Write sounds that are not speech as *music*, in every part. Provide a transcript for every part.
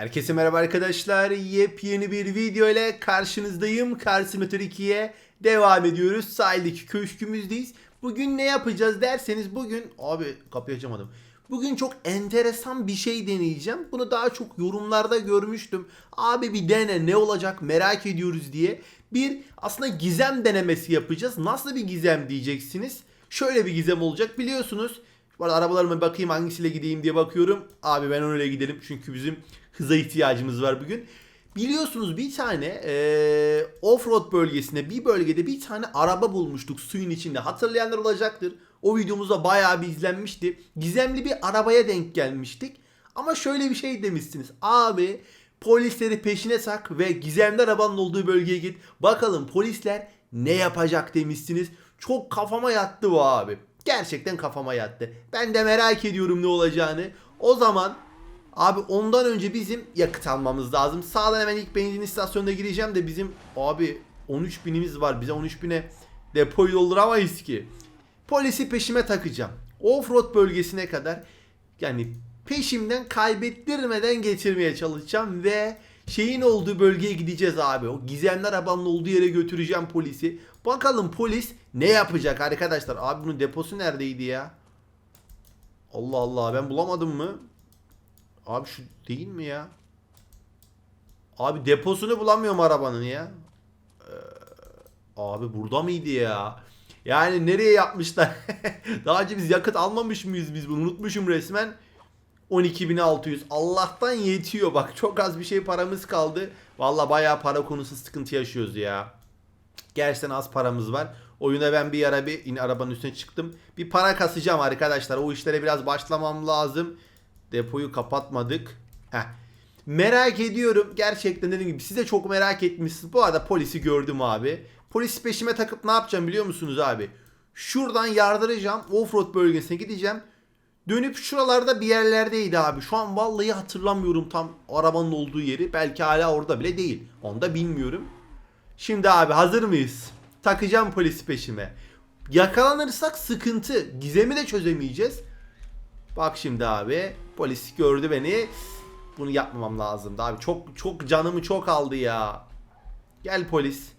Herkese merhaba arkadaşlar. Yepyeni bir video ile karşınızdayım. Car Simulator 2'ye devam ediyoruz. Sahildeki köşkümüzdeyiz. Bugün ne yapacağız derseniz bugün... Abi kapıyı açamadım. Bugün çok enteresan bir şey deneyeceğim. Bunu daha çok yorumlarda görmüştüm. Abi bir dene ne olacak merak ediyoruz diye. Bir aslında gizem denemesi yapacağız. Nasıl bir gizem diyeceksiniz. Şöyle bir gizem olacak biliyorsunuz. Bu arada arabalarıma bakayım hangisiyle gideyim diye bakıyorum. Abi ben öyle gidelim çünkü bizim hıza ihtiyacımız var bugün. Biliyorsunuz bir tane eee offroad bölgesinde bir bölgede bir tane araba bulmuştuk suyun içinde. Hatırlayanlar olacaktır. O videomuzda bayağı bir izlenmişti. Gizemli bir arabaya denk gelmiştik. Ama şöyle bir şey demişsiniz. Abi polisleri peşine sak ve gizemli arabanın olduğu bölgeye git. Bakalım polisler ne yapacak demişsiniz. Çok kafama yattı bu abi. Gerçekten kafama yattı. Ben de merak ediyorum ne olacağını. O zaman Abi ondan önce bizim yakıt almamız lazım. Sağdan hemen ilk benzin istasyonuna gireceğim de bizim abi 13 binimiz var. Bize 13 bine depoyu dolduramayız ki. Polisi peşime takacağım. Offroad bölgesine kadar yani peşimden kaybettirmeden geçirmeye çalışacağım ve şeyin olduğu bölgeye gideceğiz abi. O gizemli arabanın olduğu yere götüreceğim polisi. Bakalım polis ne yapacak arkadaşlar. Abi bunun deposu neredeydi ya? Allah Allah ben bulamadım mı? Abi şu değil mi ya? Abi deposunu bulamıyorum arabanın ya. Ee, abi burada mıydı ya? Yani nereye yapmışlar? *laughs* Daha önce biz yakıt almamış mıyız biz bunu? Unutmuşum resmen. 12.600. Allah'tan yetiyor bak. Çok az bir şey paramız kaldı. Valla bayağı para konusu sıkıntı yaşıyoruz ya. Gerçekten az paramız var. Oyuna ben bir ara bir yine arabanın üstüne çıktım. Bir para kasacağım arkadaşlar. O işlere biraz başlamam lazım. Depoyu kapatmadık. Heh. Merak ediyorum. Gerçekten dediğim gibi siz de çok merak etmişsiniz. Bu arada polisi gördüm abi. Polis peşime takıp ne yapacağım biliyor musunuz abi? Şuradan yardıracağım. Offroad bölgesine gideceğim. Dönüp şuralarda bir yerlerdeydi abi. Şu an vallahi hatırlamıyorum tam arabanın olduğu yeri. Belki hala orada bile değil. Onu da bilmiyorum. Şimdi abi hazır mıyız? Takacağım polisi peşime. Yakalanırsak sıkıntı. Gizemi de çözemeyeceğiz. Bak şimdi abi polis gördü beni. Bunu yapmamam lazımdı abi. Çok çok canımı çok aldı ya. Gel polis.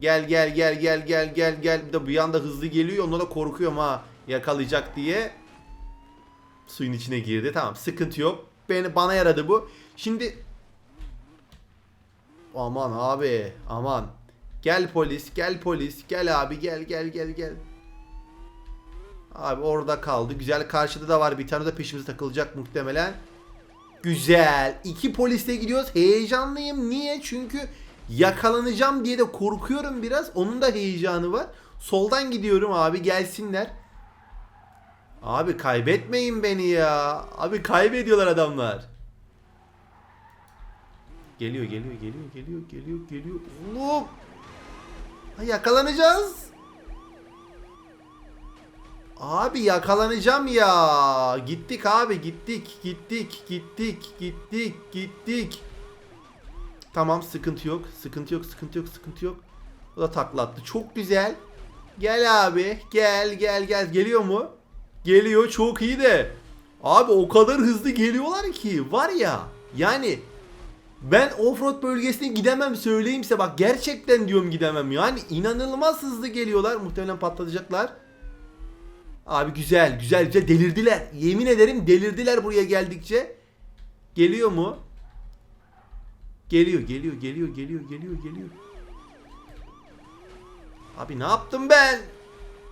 Gel gel gel gel gel gel gel. Bir de bir anda hızlı geliyor. Ondan da korkuyorum ha. Yakalayacak diye. Suyun içine girdi. Tamam sıkıntı yok. Beni bana yaradı bu. Şimdi Aman abi aman. Gel polis gel polis gel abi gel gel gel gel. Abi orada kaldı. Güzel karşıda da var bir tane de peşimize takılacak muhtemelen. Güzel. İki polisle gidiyoruz. Heyecanlıyım. Niye? Çünkü yakalanacağım diye de korkuyorum biraz. Onun da heyecanı var. Soldan gidiyorum abi gelsinler. Abi kaybetmeyin beni ya. Abi kaybediyorlar adamlar. Geliyor geliyor geliyor geliyor geliyor geliyor. Oğlum. Yakalanacağız. Abi yakalanacağım ya. Gittik abi gittik gittik gittik gittik gittik. Tamam sıkıntı yok sıkıntı yok sıkıntı yok sıkıntı yok. O da taklattı çok güzel. Gel abi gel gel gel geliyor mu? Geliyor çok iyi de. Abi o kadar hızlı geliyorlar ki var ya yani ben offroad bölgesine gidemem söyleyeyim bak gerçekten diyorum gidemem yani inanılmaz hızlı geliyorlar muhtemelen patlatacaklar. Abi güzel güzel güzel delirdiler. Yemin ederim delirdiler buraya geldikçe. Geliyor mu? Geliyor geliyor geliyor geliyor geliyor geliyor. Abi ne yaptım ben?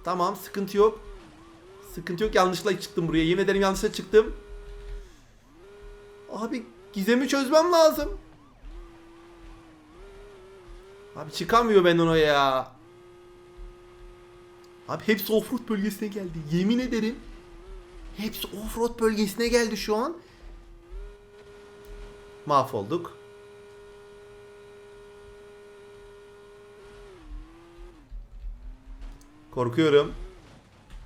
Tamam sıkıntı yok. Sıkıntı yok yanlışlıkla çıktım buraya. Yemin ederim yanlışlıkla çıktım. Abi gizemi çözmem lazım. Abi çıkamıyor ben ona ya. Abi hepsi offroad bölgesine geldi. Yemin ederim. Hepsi offroad bölgesine geldi şu an. Mahvolduk. Korkuyorum.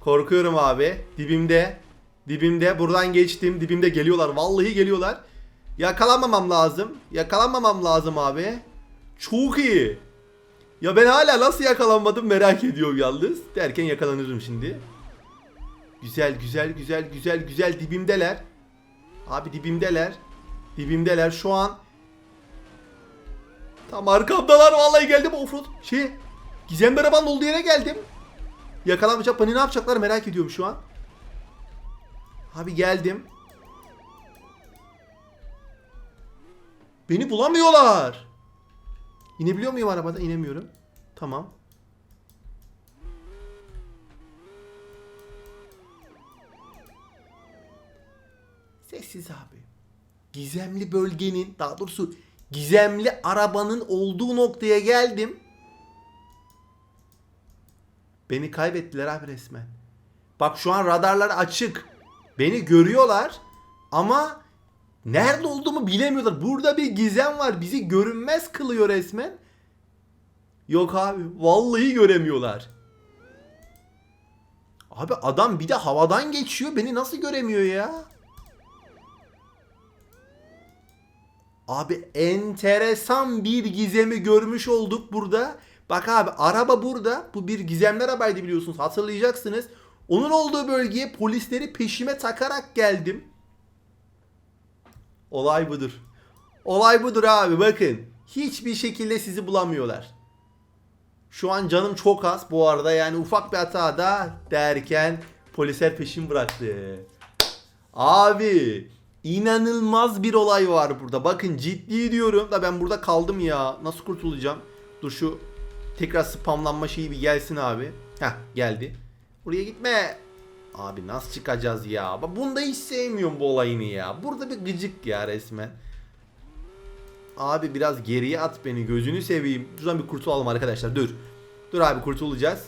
Korkuyorum abi. Dibimde. Dibimde. Buradan geçtim. Dibimde geliyorlar. Vallahi geliyorlar. Yakalanmamam lazım. Yakalanmamam lazım abi. Çok iyi. Ya ben hala nasıl yakalanmadım merak ediyorum yalnız. Derken yakalanırım şimdi. Güzel güzel güzel güzel güzel dibimdeler. Abi dibimdeler. Dibimdeler şu an. Tam arkamdalar vallahi geldim offroad. Şey Gizem arabanın olduğu yere geldim. Yakalanmayacak beni ne yapacaklar merak ediyorum şu an. Abi geldim. Beni bulamıyorlar. İnebiliyor muyum arabadan? İnemiyorum. Tamam. Sessiz abi. Gizemli bölgenin, daha doğrusu gizemli arabanın olduğu noktaya geldim. Beni kaybettiler abi resmen. Bak şu an radarlar açık. Beni görüyorlar ama nerede olduğumu bilemiyorlar. Burada bir gizem var. Bizi görünmez kılıyor resmen. Yok abi. Vallahi göremiyorlar. Abi adam bir de havadan geçiyor. Beni nasıl göremiyor ya? Abi enteresan bir gizemi görmüş olduk burada. Bak abi araba burada. Bu bir gizemli arabaydı biliyorsunuz. Hatırlayacaksınız. Onun olduğu bölgeye polisleri peşime takarak geldim. Olay budur. Olay budur abi bakın. Hiçbir şekilde sizi bulamıyorlar. Şu an canım çok az bu arada yani ufak bir hata da derken polisler peşimi bıraktı. Abi inanılmaz bir olay var burada. Bakın ciddi diyorum da ben burada kaldım ya. Nasıl kurtulacağım? Dur şu tekrar spamlanma şeyi bir gelsin abi. Heh geldi. Buraya gitme. Abi nasıl çıkacağız ya? Bak Bunda hiç sevmiyorum bu olayını ya. Burada bir gıcık ya resmen. Abi biraz geriye at beni gözünü seveyim. Şuradan bir kurtulalım arkadaşlar dur. Dur abi kurtulacağız.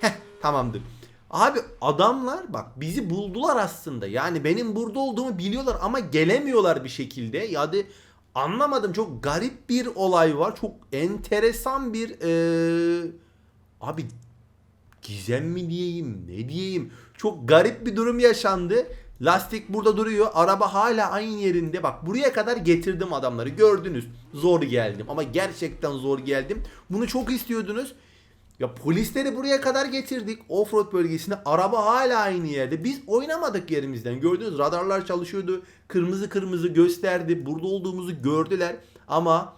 Heh tamamdır. Abi adamlar bak bizi buldular aslında. Yani benim burada olduğumu biliyorlar ama gelemiyorlar bir şekilde. Yani anlamadım çok garip bir olay var. Çok enteresan bir eee, abi gizem mi diyeyim ne diyeyim. Çok garip bir durum yaşandı. Lastik burada duruyor. Araba hala aynı yerinde. Bak buraya kadar getirdim adamları. Gördünüz. Zor geldim. Ama gerçekten zor geldim. Bunu çok istiyordunuz. Ya polisleri buraya kadar getirdik. Offroad bölgesinde. Araba hala aynı yerde. Biz oynamadık yerimizden. Gördünüz radarlar çalışıyordu. Kırmızı kırmızı gösterdi. Burada olduğumuzu gördüler. Ama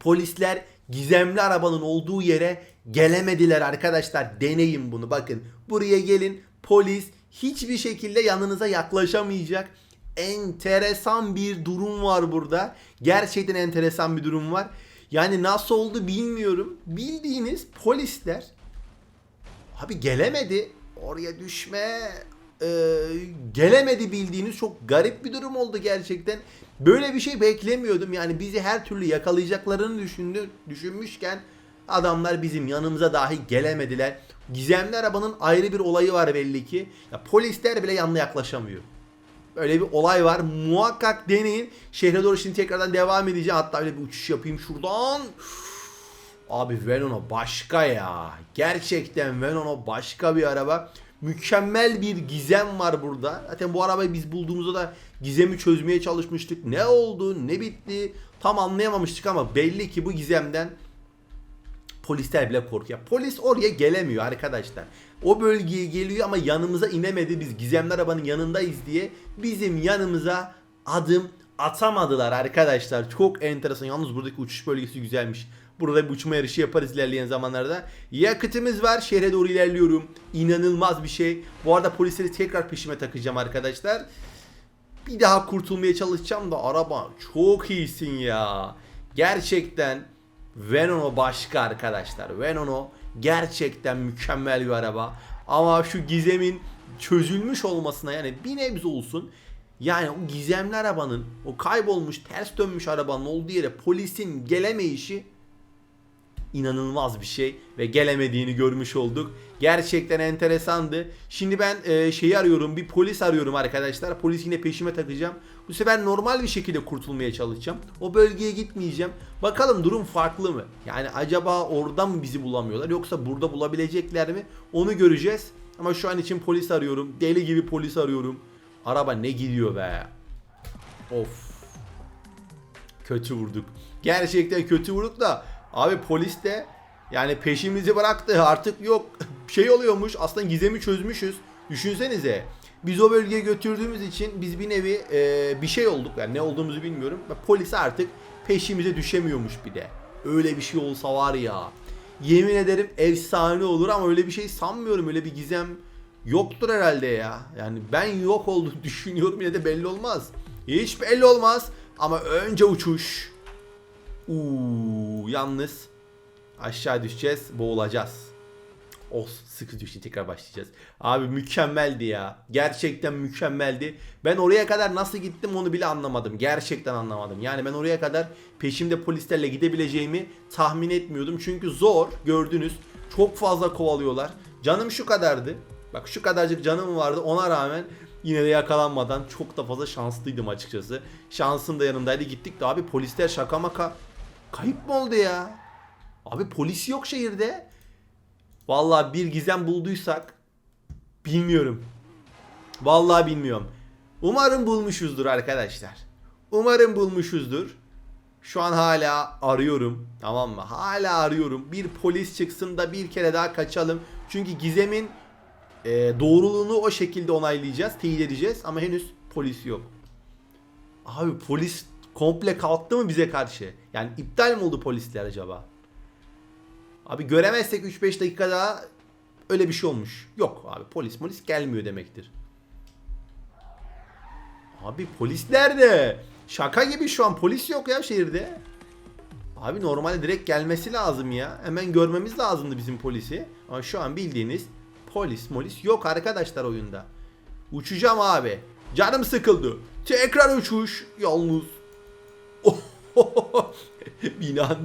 Polisler gizemli arabanın olduğu yere gelemediler arkadaşlar. Deneyin bunu bakın. Buraya gelin. Polis hiçbir şekilde yanınıza yaklaşamayacak. Enteresan bir durum var burada. Gerçekten enteresan bir durum var. Yani nasıl oldu bilmiyorum. Bildiğiniz polisler Abi gelemedi. Oraya düşme e, gelemedi bildiğiniz çok garip bir durum oldu gerçekten. Böyle bir şey beklemiyordum. Yani bizi her türlü yakalayacaklarını düşündü, düşünmüşken adamlar bizim yanımıza dahi gelemediler. Gizemli arabanın ayrı bir olayı var belli ki. Ya polisler bile yanına yaklaşamıyor. Böyle bir olay var. Muhakkak deneyin. Şehre doğru şimdi tekrardan devam edeceğim. Hatta öyle bir uçuş yapayım şuradan. Abi Venon'o başka ya. Gerçekten Venon'o başka bir araba. Mükemmel bir gizem var burada. Zaten bu arabayı biz bulduğumuzda da gizemi çözmeye çalışmıştık. Ne oldu, ne bitti tam anlayamamıştık ama belli ki bu gizemden polisler bile korkuyor. Polis oraya gelemiyor arkadaşlar. O bölgeye geliyor ama yanımıza inemedi. Biz gizemli arabanın yanındayız diye bizim yanımıza adım atamadılar arkadaşlar. Çok enteresan. Yalnız buradaki uçuş bölgesi güzelmiş. Burada bir uçma yarışı yaparız ilerleyen zamanlarda. Yakıtımız var. Şehre doğru ilerliyorum. İnanılmaz bir şey. Bu arada polisleri tekrar peşime takacağım arkadaşlar. Bir daha kurtulmaya çalışacağım da araba çok iyisin ya. Gerçekten Venon'o başka arkadaşlar. Venon'o gerçekten mükemmel bir araba. Ama şu gizemin çözülmüş olmasına yani bir nebze olsun. Yani o gizemli arabanın, o kaybolmuş, ters dönmüş arabanın olduğu yere polisin gelemeyişi inanılmaz bir şey ve gelemediğini görmüş olduk. Gerçekten enteresandı. Şimdi ben e, şeyi arıyorum, bir polis arıyorum arkadaşlar. Polis yine peşime takacağım. Bu sefer normal bir şekilde kurtulmaya çalışacağım. O bölgeye gitmeyeceğim. Bakalım durum farklı mı? Yani acaba orada mı bizi bulamıyorlar yoksa burada bulabilecekler mi? Onu göreceğiz. Ama şu an için polis arıyorum. Deli gibi polis arıyorum. Araba ne gidiyor be? Of. Kötü vurduk. Gerçekten kötü vurduk da abi polis de yani peşimizi bıraktı artık yok *laughs* şey oluyormuş aslında gizemi çözmüşüz. Düşünsenize Biz o bölgeye götürdüğümüz için biz bir nevi e, bir şey olduk. Yani ne olduğumuzu bilmiyorum. Polis artık peşimize düşemiyormuş bir de. Öyle bir şey olsa var ya. Yemin ederim efsane olur ama öyle bir şey sanmıyorum. Öyle bir gizem yoktur herhalde ya. Yani ben yok olduğunu *laughs* düşünüyorum yine de belli olmaz. Hiç belli olmaz. Ama önce uçuş. Uuu yalnız aşağı düşeceğiz, boğulacağız. Oh sıkı düştü tekrar başlayacağız. Abi mükemmeldi ya. Gerçekten mükemmeldi. Ben oraya kadar nasıl gittim onu bile anlamadım. Gerçekten anlamadım. Yani ben oraya kadar peşimde polislerle gidebileceğimi tahmin etmiyordum. Çünkü zor gördünüz. Çok fazla kovalıyorlar. Canım şu kadardı. Bak şu kadarcık canım vardı. Ona rağmen yine de yakalanmadan çok da fazla şanslıydım açıkçası. Şansım da yanımdaydı. Gittik de abi polisler şaka maka kayıp mı oldu ya? Abi polis yok şehirde. Vallahi bir gizem bulduysak bilmiyorum. Vallahi bilmiyorum. Umarım bulmuşuzdur arkadaşlar. Umarım bulmuşuzdur. Şu an hala arıyorum. Tamam mı? Hala arıyorum. Bir polis çıksın da bir kere daha kaçalım. Çünkü gizemin e, doğruluğunu o şekilde onaylayacağız, teyit edeceğiz ama henüz polis yok. Abi polis komple kalktı mı bize karşı? Yani iptal mi oldu polisler acaba? Abi göremezsek 3-5 dakika daha öyle bir şey olmuş. Yok abi polis polis gelmiyor demektir. Abi polis nerede? Şaka gibi şu an polis yok ya şehirde. Abi normalde direkt gelmesi lazım ya. Hemen görmemiz lazımdı bizim polisi. Ama şu an bildiğiniz polis molis yok arkadaşlar oyunda. Uçacağım abi. Canım sıkıldı. Tekrar uçuş. Yalnız. *laughs* Bina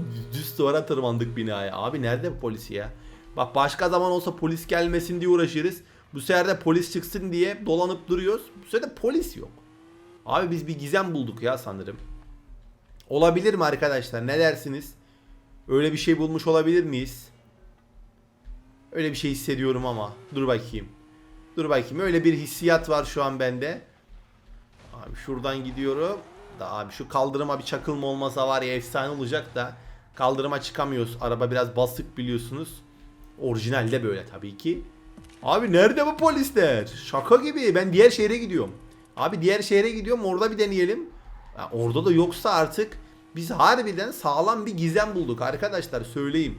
düz duvara tırmandık binaya. Abi nerede bu polisi ya? Bak başka zaman olsa polis gelmesin diye uğraşırız. Bu sefer de polis çıksın diye dolanıp duruyoruz. Bu sefer de polis yok. Abi biz bir gizem bulduk ya sanırım. Olabilir mi arkadaşlar? Ne dersiniz? Öyle bir şey bulmuş olabilir miyiz? Öyle bir şey hissediyorum ama. Dur bakayım. Dur bakayım. Öyle bir hissiyat var şu an bende. Abi şuradan gidiyorum. Da abi şu kaldırıma bir çakılma olmasa var ya efsane olacak da. Kaldırıma çıkamıyoruz. Araba biraz basık biliyorsunuz. Orijinal de böyle tabii ki. Abi nerede bu polisler? Şaka gibi. Ben diğer şehre gidiyorum. Abi diğer şehre gidiyorum. Orada bir deneyelim. Ya orada da yoksa artık biz harbiden sağlam bir gizem bulduk arkadaşlar söyleyeyim.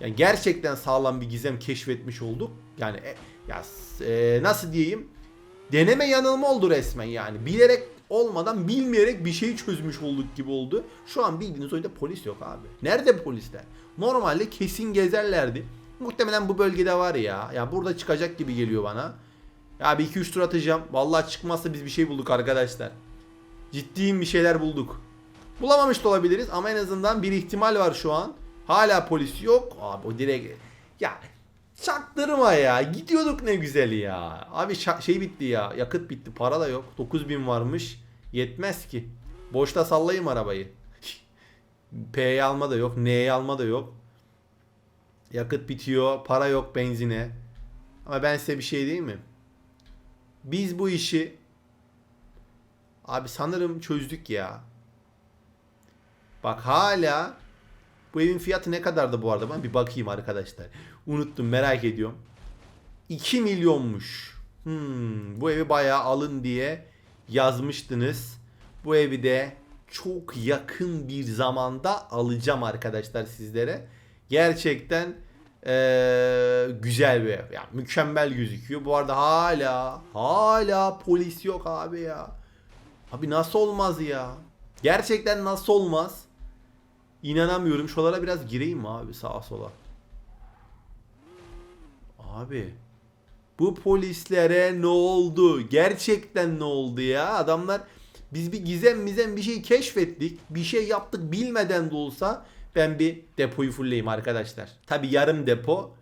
Yani gerçekten sağlam bir gizem keşfetmiş olduk. Yani e, ya e, nasıl diyeyim? Deneme yanılma oldu resmen yani. Bilerek olmadan bilmeyerek bir şeyi çözmüş olduk gibi oldu. Şu an bildiğiniz oyunda polis yok abi. Nerede polisler? Normalde kesin gezerlerdi. Muhtemelen bu bölgede var ya. Ya burada çıkacak gibi geliyor bana. Ya bir iki üç tur atacağım. Vallahi çıkmazsa biz bir şey bulduk arkadaşlar. Ciddiyim bir şeyler bulduk. Bulamamış da olabiliriz ama en azından bir ihtimal var şu an. Hala polis yok. Abi o direkt ya çaktırma ya. Gidiyorduk ne güzel ya. Abi şey bitti ya. Yakıt bitti. Para da yok. 9000 varmış. Yetmez ki. Boşta sallayayım arabayı. *laughs* P'yi alma da yok. N'yi alma da yok. Yakıt bitiyor. Para yok benzine. Ama ben size bir şey diyeyim mi? Biz bu işi abi sanırım çözdük ya. Bak hala bu evin fiyatı ne kadardı bu arada? Ben bir bakayım arkadaşlar. Unuttum merak ediyorum. 2 milyonmuş. Hmm, bu evi bayağı alın diye yazmıştınız. Bu evi de çok yakın bir zamanda alacağım arkadaşlar sizlere. Gerçekten eee, güzel bir ev. Yani mükemmel gözüküyor. Bu arada hala hala polis yok abi ya. Abi nasıl olmaz ya? Gerçekten nasıl olmaz? İnanamıyorum. Şuralara biraz gireyim mi abi sağa sola? Abi bu polislere ne oldu? Gerçekten ne oldu ya? Adamlar biz bir gizem mizem bir şey keşfettik. Bir şey yaptık bilmeden de olsa ben bir depoyu fullleyeyim arkadaşlar. Tabi yarım depo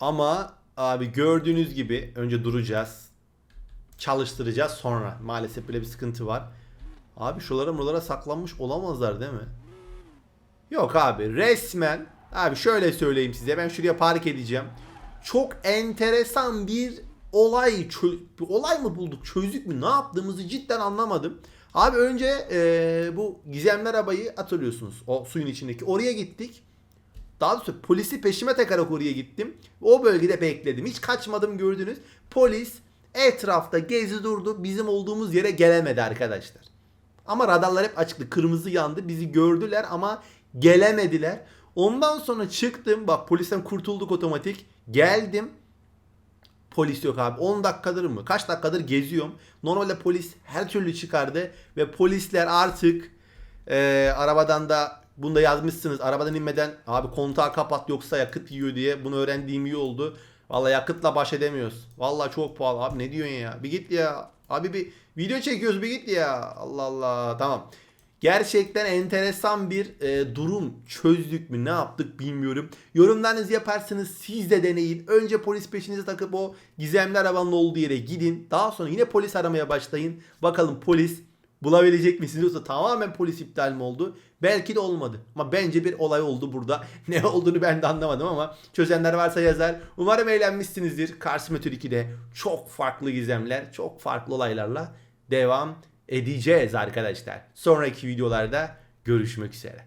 ama abi gördüğünüz gibi önce duracağız. Çalıştıracağız sonra. Maalesef böyle bir sıkıntı var. Abi şuralara buralara saklanmış olamazlar değil mi? Yok abi resmen abi şöyle söyleyeyim size ben şuraya park edeceğim. Çok enteresan bir olay bir olay mı bulduk çözdük mü ne yaptığımızı cidden anlamadım. Abi önce eee, bu gizemli arabayı hatırlıyorsunuz o suyun içindeki oraya gittik. Daha doğrusu polisi peşime takarak oraya gittim. O bölgede bekledim. Hiç kaçmadım gördünüz. Polis etrafta gezi durdu. Bizim olduğumuz yere gelemedi arkadaşlar. Ama radarlar hep açıktı. Kırmızı yandı. Bizi gördüler ama gelemediler. Ondan sonra çıktım. Bak polisten kurtulduk otomatik. Geldim. Polis yok abi. 10 dakikadır mı? Kaç dakikadır geziyorum. Normalde polis her türlü çıkardı. Ve polisler artık e, arabadan da bunu da yazmışsınız. Arabadan inmeden abi kontağı kapat yoksa yakıt yiyor diye bunu öğrendiğim iyi oldu. Vallahi yakıtla baş edemiyoruz. Vallahi çok pahalı abi ne diyorsun ya? Bir git ya. Abi bir video çekiyoruz bir git ya. Allah Allah. Tamam. Gerçekten enteresan bir e, durum çözdük mü ne yaptık bilmiyorum. Yorumlarınızı yaparsınız siz de deneyin. Önce polis peşinize takıp o gizemli arabanın olduğu yere gidin. Daha sonra yine polis aramaya başlayın. Bakalım polis bulabilecek misiniz yoksa tamamen polis iptal mi oldu? Belki de olmadı. Ama bence bir olay oldu burada. *laughs* Ne olduğunu ben de anlamadım ama çözenler varsa yazar. Umarım eğlenmişsinizdir. Meteor 2'de çok farklı gizemler, çok farklı olaylarla devam edeceğiz arkadaşlar. Sonraki videolarda görüşmek üzere.